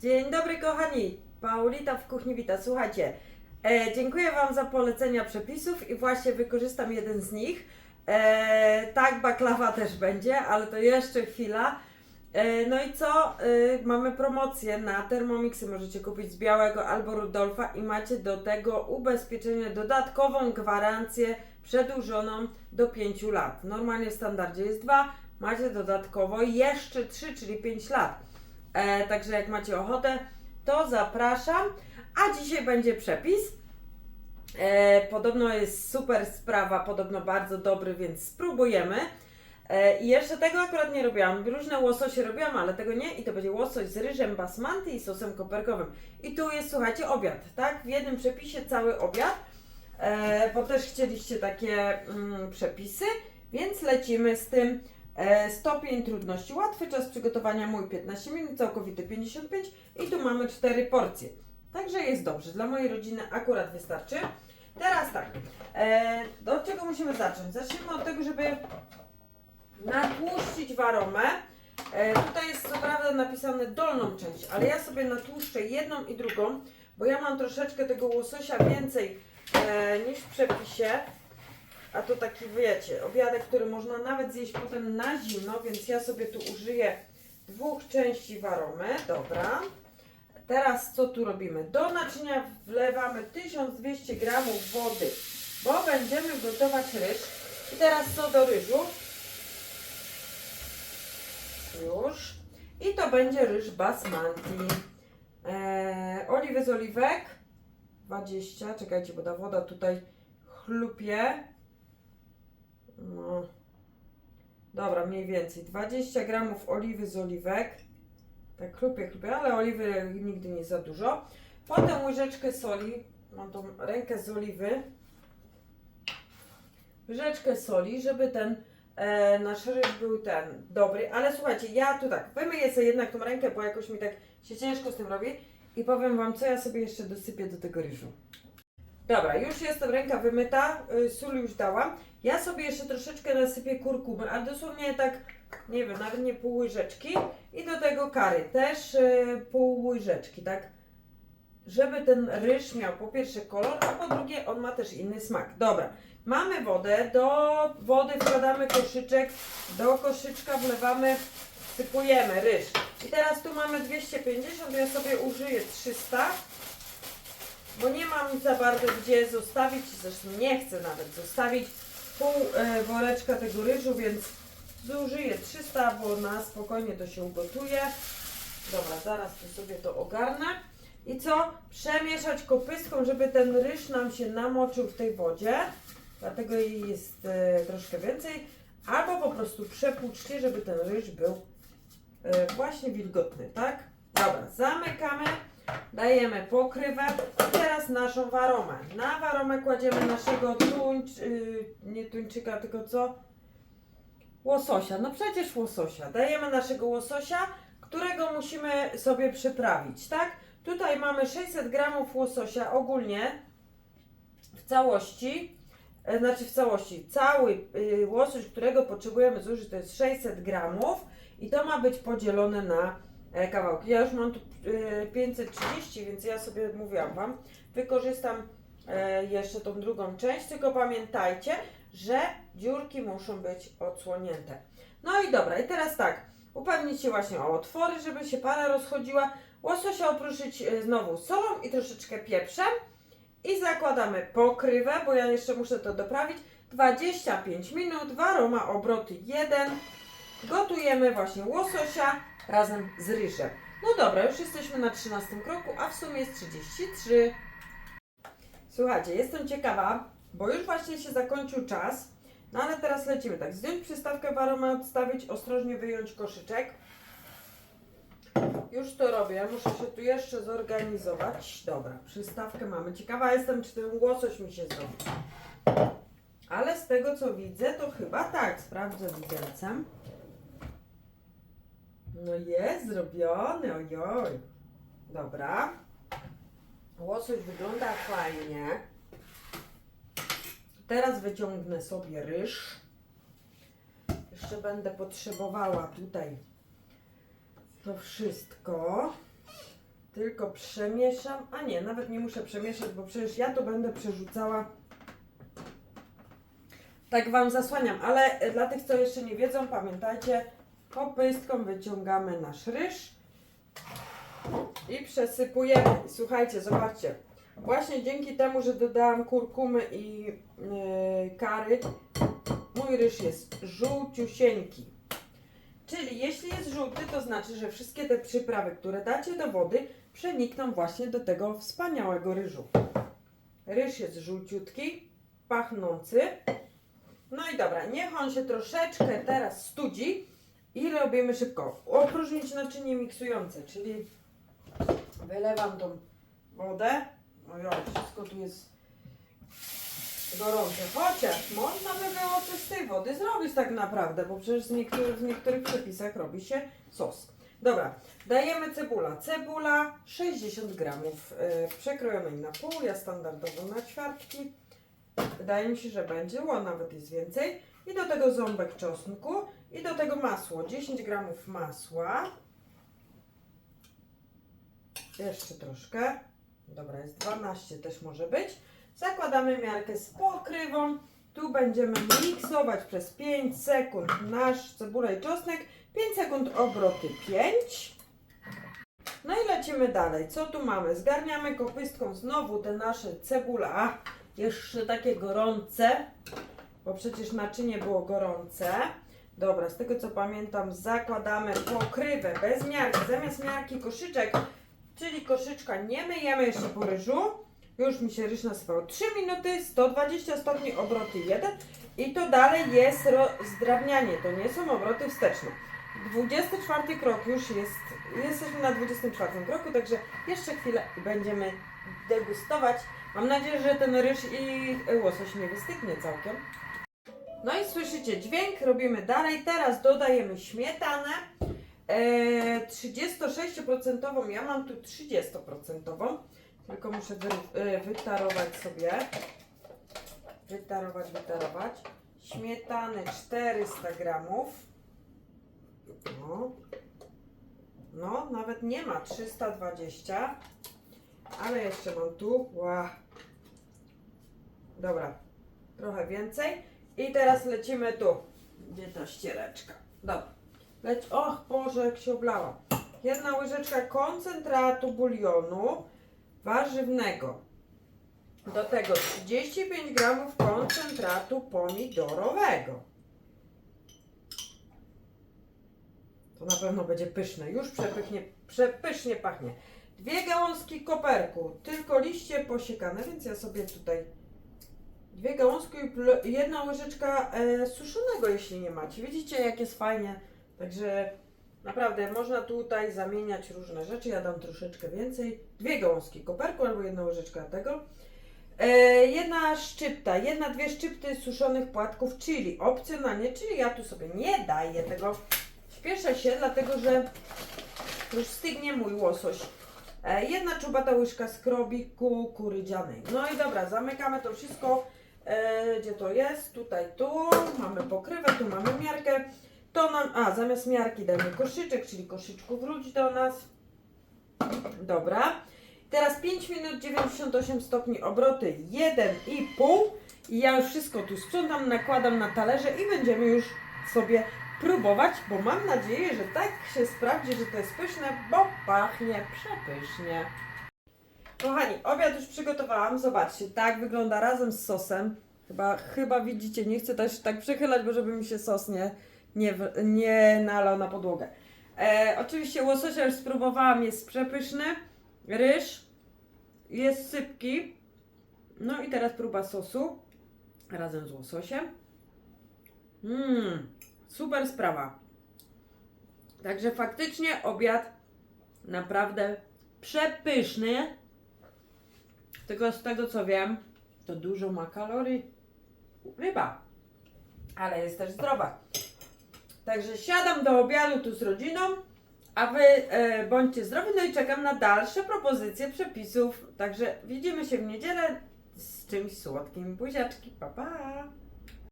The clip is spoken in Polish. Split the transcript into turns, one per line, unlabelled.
Dzień dobry kochani, Paulita w kuchni wita. Słuchajcie, e, dziękuję Wam za polecenia przepisów i właśnie wykorzystam jeden z nich. E, tak, baklawa też będzie, ale to jeszcze chwila. E, no i co? E, mamy promocję na Thermomixy, możecie kupić z białego albo Rudolfa i macie do tego ubezpieczenie, dodatkową gwarancję przedłużoną do 5 lat. Normalnie w standardzie jest 2, macie dodatkowo jeszcze 3, czyli 5 lat. E, także jak macie ochotę, to zapraszam. A dzisiaj będzie przepis. E, podobno jest super sprawa, podobno bardzo dobry, więc spróbujemy. E, I jeszcze tego akurat nie robiłam. Różne łososie robiłam, ale tego nie. I to będzie łosoś z ryżem basmanti i sosem koperkowym. I tu jest, słuchajcie, obiad, tak? W jednym przepisie cały obiad. E, bo też chcieliście takie mm, przepisy, więc lecimy z tym. E, stopień trudności łatwy, czas przygotowania mój 15 minut, całkowity 55 i tu mamy 4 porcje. Także jest dobrze, dla mojej rodziny akurat wystarczy. Teraz tak, e, od czego musimy zacząć? Zacznijmy od tego, żeby natłuszczyć waromę. E, tutaj jest co prawda napisane dolną część, ale ja sobie natłuszczę jedną i drugą, bo ja mam troszeczkę tego łososia więcej niż w przepisie. A to taki, wiecie, obiadek, który można nawet zjeść potem na zimno, więc ja sobie tu użyję dwóch części waromy. Dobra. Teraz co tu robimy? Do naczynia wlewamy 1200 g wody, bo będziemy gotować ryż. I teraz co do ryżu? Już. I to będzie ryż basmanti. Eee, oliwy z oliwek 20. Czekajcie, bo ta woda tutaj chlupie. No. Dobra, mniej więcej 20 gramów oliwy z oliwek. Tak chlupie, chlupie, ale oliwy nigdy nie za dużo. Potem łyżeczkę soli. Mam tą rękę z oliwy. Łyżeczkę soli, żeby ten e, nasz ryż był ten dobry. Ale słuchajcie, ja tu tak, wymyję sobie jednak tą rękę, bo jakoś mi tak się ciężko z tym robi. I powiem Wam, co ja sobie jeszcze dosypię do tego ryżu. Dobra, już jestem ręka wymyta, y, sól już dałam. Ja sobie jeszcze troszeczkę nasypię kurkumy, a dosłownie tak, nie wiem, nawet nie pół łyżeczki. I do tego kary, też y, pół łyżeczki, tak? Żeby ten ryż miał po pierwsze kolor, a po drugie on ma też inny smak. Dobra, mamy wodę, do wody wkładamy koszyczek, do koszyczka wlewamy, sypujemy ryż. I teraz tu mamy 250, ja sobie użyję 300 bo nie mam za bardzo gdzie zostawić, zresztą nie chcę nawet zostawić pół e, woreczka tego ryżu, więc zużyję 300, bo na spokojnie to się ugotuje. Dobra, zaraz tu sobie to ogarnę. I co? Przemieszać kopystką, żeby ten ryż nam się namoczył w tej wodzie. Dlatego jej jest e, troszkę więcej. Albo po prostu przepłuczcie, żeby ten ryż był e, właśnie wilgotny, tak? Dobra, zamykamy. Dajemy pokrywę teraz naszą waromę. Na waromę kładziemy naszego tuńcz, yy, nie tuńczyka, tylko co? Łososia. No przecież łososia. Dajemy naszego łososia, którego musimy sobie przyprawić, tak? Tutaj mamy 600 gramów łososia ogólnie w całości. e, Znaczy w całości. Cały y, łosoś, którego potrzebujemy zużyć, to jest 600 gramów i to ma być podzielone na kawałki. Ja już mam tu e, 530, więc ja sobie mówiłam Wam, wykorzystam e, jeszcze tą drugą część, tylko pamiętajcie, że dziurki muszą być odsłonięte. No i dobra, i teraz tak, upewnić się właśnie o otwory, żeby się para rozchodziła, łososia opruszyć e, znowu solą i troszeczkę pieprzem. I zakładamy pokrywę, bo ja jeszcze muszę to doprawić, 25 minut, waroma obroty 1, gotujemy właśnie łososia razem z ryżem. No dobra, już jesteśmy na 13 kroku, a w sumie jest 33. Słuchajcie, jestem ciekawa, bo już właśnie się zakończył czas. No ale teraz lecimy tak. Zdjąć przystawkę waromę, odstawić, ostrożnie wyjąć koszyczek. Już to robię, muszę się tu jeszcze zorganizować. Dobra, przystawkę mamy. Ciekawa jestem, czy ten łosoś mi się zrobi. Ale z tego co widzę, to chyba tak. Sprawdzę widelcem. No jest zrobiony, ojoj. Dobra. Łosoś wygląda fajnie. Teraz wyciągnę sobie ryż. Jeszcze będę potrzebowała tutaj to wszystko. tylko przemieszam. A nie, nawet nie muszę przemieszać, bo przecież ja to będę przerzucała. Tak Wam zasłaniam, ale dla tych, co jeszcze nie wiedzą, pamiętajcie, kopystką wyciągamy nasz ryż i przesypujemy. Słuchajcie, zobaczcie. Właśnie dzięki temu, że dodałam kurkumy i yy, kary, mój ryż jest żółciusieńki. Czyli jeśli jest żółty, to znaczy, że wszystkie te przyprawy, które dacie do wody, przenikną właśnie do tego wspaniałego ryżu. Ryż jest żółciutki, pachnący. No i dobra, niech on się troszeczkę teraz studzi i robimy szybko. Opróżnić naczynie miksujące, czyli wylewam tą wodę. No ja, wszystko tu jest gorące. Chociaż można by było coś z tej wody zrobić tak naprawdę, bo przecież niektórych, w niektórych przepisach robi się sos. Dobra, dajemy cebula. Cebula 60 gramów yy, przekrojonej na pół, ja standardowo na ćwiartki. Wydaje mi się, że będzie, o nawet jest więcej. I do tego ząbek czosnku i do tego masło. 10 gramów masła. Jeszcze troszkę. Dobra, jest 12 też może być. Zakładamy miarkę z pokrywą. Tu będziemy miksować przez 5 sekund nasz cebula i czosnek. 5 sekund obroty 5. No i lecimy dalej. Co tu mamy? Zgarniamy kopystką znowu te nasze cebula. Jeszcze takie gorące, bo przecież naczynie było gorące. Dobra, z tego co pamiętam, zakładamy pokrywę bez miarki. Zamiast miarki koszyczek, czyli koszyczka nie myjemy jeszcze po ryżu. Już mi się ryż nasypał. 3 minuty, 120 stopni, obroty 1. I to dalej jest rozdrabnianie, to nie są obroty wsteczne. 24 krok już jest, jesteśmy na 24 kroku, także jeszcze chwilę będziemy degustować. Mam nadzieję, że ten ryż i łosoś nie wystygnie całkiem. No i słyszycie dźwięk, robimy dalej. Teraz dodajemy śmietanę. E, 36%, ja mam tu 30%, tylko muszę e, wytarować sobie. Wytarować, wytarować. Śmietany 400 gramów. No. no, nawet nie ma 320, ale jeszcze mam tu. Dobra, trochę więcej. I teraz lecimy tu. Gdzie ta ściereczka? Dobra. Leć. Och Boże, jak się oblała. Jedna łyżeczka koncentratu bulionu warzywnego. Do tego 35 gramów koncentratu pomidorowego. To na pewno będzie pyszne. Już przepychnie, przepysznie pachnie. Dwie gałązki koperku, tylko liście posiekane, więc ja sobie tutaj dwie gałązki i jedna łyżeczka e, suszonego, jeśli nie macie. Widzicie, jak jest fajnie. Także naprawdę można tutaj zamieniać różne rzeczy. Ja dam troszeczkę więcej. Dwie gałązki koperku albo jedna łyżeczka tego. E, jedna szczypta, jedna, dwie szczypty suszonych płatków chili. Opcjonalnie, czyli ja tu sobie nie daję tego. Śpieszę się, dlatego że już stygnie mój łosoś. E, jedna czubata łyżka skrobi kukurydzianej. No i dobra, zamykamy to wszystko. E, gdzie to jest? Tutaj, tu. Mamy pokrywę, tu mamy miarkę. To nam, a zamiast miarki damy koszyczek, czyli koszyczku wróć do nas. Dobra. Teraz 5 minut 98 stopni obroty 1,5 i ja już wszystko tu sprzątam, nakładam na talerze i będziemy już sobie próbować, bo mam nadzieję, że tak się sprawdzi, że to jest pyszne, bo pachnie przepysznie. Kochani, obiad już przygotowałam. Zobaczcie, tak wygląda razem z sosem. Chyba, chyba widzicie, nie chcę też tak przychylać, bo żeby mi się sos nie, nie, nie nalał na podłogę. E, oczywiście łososia już spróbowałam, jest przepyszny. Ryż jest sypki. No i teraz próba sosu razem z łososiem. Mmm, super sprawa. Także faktycznie obiad naprawdę przepyszny. Tylko z tego co wiem, to dużo ma kalorii ryba, ale jest też zdrowa. Także siadam do obiadu tu z rodziną, a wy e, bądźcie zdrowi, no i czekam na dalsze propozycje przepisów. Także widzimy się w niedzielę z czymś słodkim. Buziaczki, pa pa!